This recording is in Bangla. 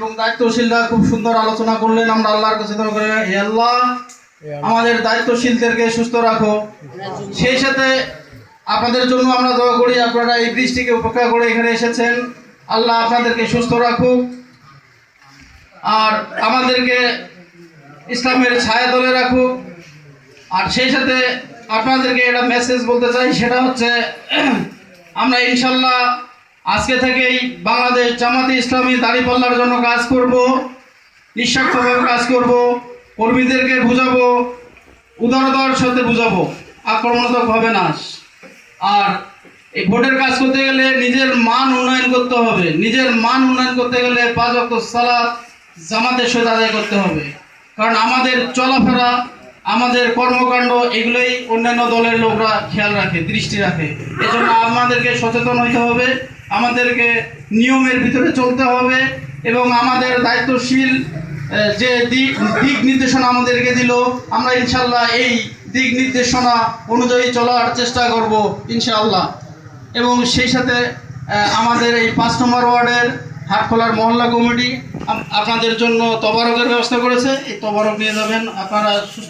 এবং দায়িত্বশীলরা খুব সুন্দর আলোচনা করলেন। আমরা আল্লাহর কাছে আল্লাহ আমাদের দায়িত্বশীলদেরকে সুস্থ রাখো। সেই সাথে আপনাদের জন্য আমরা দোয়া করি আপনারা এই বৃষ্টিকে উপেক্ষা করে এখানে এসেছেন। আল্লাহ আপনাদেরকে সুস্থ রাখুক। আর আমাদেরকে ইসলামের ছায়া দলে রাখুক। আর সেই সাথে আপনাদেরকে একটা মেসেজ বলতে চাই সেটা হচ্ছে আমরা ইনশাল্লাহ আজকে থেকেই বাংলাদেশ জামাতে ইসলামী দাড়ি দাঁড়িপাল্লার জন্য কাজ করব, নিঃস্বার্থভাবে কাজ করব, কর্মীদেরকে বুঝাবো, উদারতার সাথে বুঝাবো, আক্রমণাত্মক হবে না। আর এই ভোটের কাজ করতে গেলে নিজের মান উন্নয়ন করতে হবে। নিজের মান উন্নয়ন করতে গেলে পাঁচ অক্ট সালাদ জামাতের সাথে আদায় করতে হবে। কারণ আমাদের চলাফেরা আমাদের কর্মকাণ্ড এগুলোই অন্যান্য দলের লোকরা খেয়াল রাখে, দৃষ্টি রাখে। এজন্য আমাদেরকে সচেতন হইতে হবে, আমাদেরকে নিয়মের ভিতরে চলতে হবে এবং আমাদের দায়িত্বশীল যে দিক দিক নির্দেশনা আমাদেরকে দিল, আমরা ইনশাল্লাহ এই দিক নির্দেশনা অনুযায়ী চলার চেষ্টা করব ইনশাআল্লাহ। এবং সেই সাথে আমাদের এই পাঁচ নম্বর ওয়ার্ডের হাটখোলার মহল্লা কমিটি আপনাদের জন্য তবারকের ব্যবস্থা করেছে। এই তবারক নিয়ে যাবেন, আপনারা সুস্থ